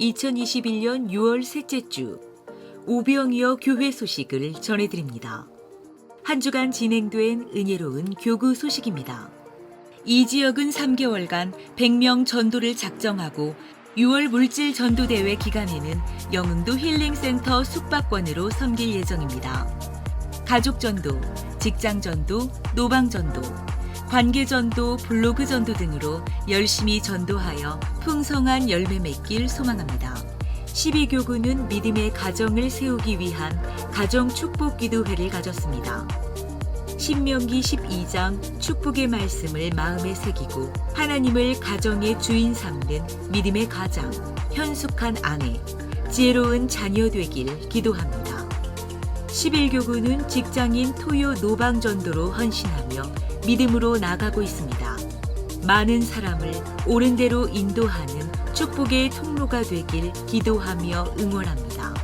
2021년 6월 셋째 주 오병이어 교회 소식을 전해드립니다. 한 주간 진행된 은혜로운 교구 소식입니다. 이 지역은 3개월간 100명 전도를 작정하고 6월 물질 전도 대회 기간에는 영흥도 힐링센터 숙박권으로 섬길 예정입니다. 가족 전도, 직장 전도, 노방 전도, 관계 전도, 블로그 전도 등으로 열심히 전도하여 풍성한 열매 맺길 소망합니다. 12교구는 믿음의 가정을 세우기 위한 가정 축복 기도회를 가졌습니다. 신명기 12장 축복의 말씀을 마음에 새기고 하나님을 가정의 주인 삼는 믿음의 가장, 현숙한 아내, 지혜로운 자녀 되길 기도합니다. 11교구는 직장인 토요 노방 전도로 헌신하며 믿음으로 나가고 있습니다. 많은 사람을 옳은 대로 인도하는 축복의 통로가 되길 기도하며 응원합니다.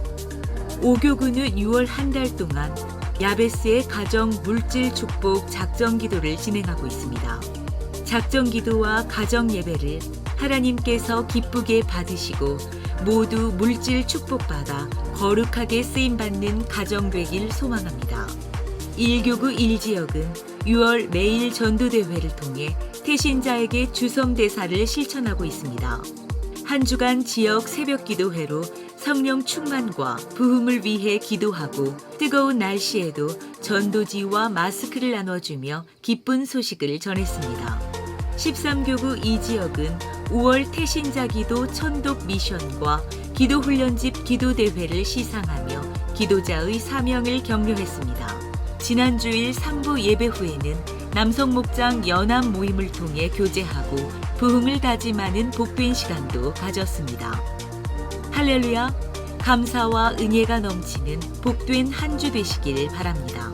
5교구는 6월 한 달 동안 야베스의 가정 물질 축복 작정 기도를 진행하고 있습니다. 작정 기도와 가정 예배를 하나님께서 기쁘게 받으시고 모두 물질 축복받아 거룩하게 쓰임 받는 가정 되길 소망합니다. 1교구 1지역은 6월 매일 전도대회를 통해 태신자에게 주성대사를 실천하고 있습니다. 한 주간 지역 새벽 기도회로 성령 충만과 부흥을 위해 기도하고 뜨거운 날씨에도 전도지와 마스크를 나눠주며 기쁜 소식을 전했습니다. 13교구 이 지역은 5월 태신자 기도 천독 미션과 기도 훈련집 기도 대회를 시상하며 기도자의 사명을 격려했습니다. 지난 주일 상부 예배 후에는 남성 목장 연합 모임을 통해 교제하고 부흥을 다짐하는 복된 시간도 가졌습니다. 할렐루야! 감사와 은혜가 넘치는 복된 한 주 되시길 바랍니다.